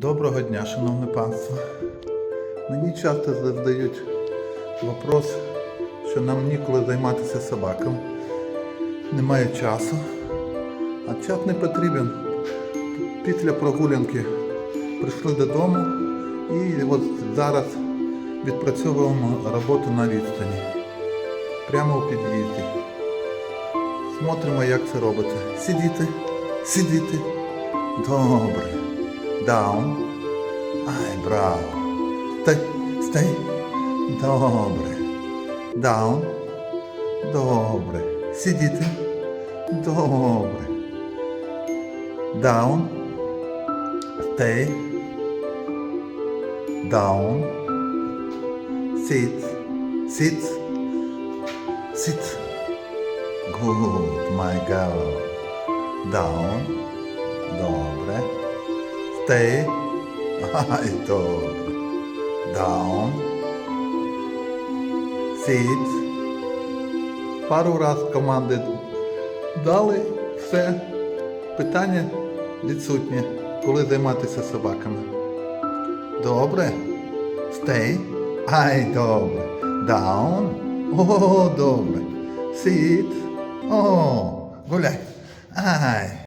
Доброго дня, шановне панство. Мені часто задають вопрос, що нам ніколи займатися собаками. Немає часу. А час не потрібен. Після прогулянки прийшли додому і от зараз відпрацьовуємо роботу на відстані. Прямо у під'їзді. Смотримо, як це робиться. Сидіти, сидіти. Добре. Даун. Ай, браво. Стай, стай. Добре. Даун. Добре. Сидіти. Добре. Даун. Стей. Даун. Сіт. Сіт. Сіт. Good, my girl. Down. Добре. Stay. Ай, добре. Down. Sit. Пару раз команди дали. Все. Питання відсутнє. Коли займатися собаками. Добре. Stay. Ай, добре. Down. О, добре. Sit. О, гуляй. Ай.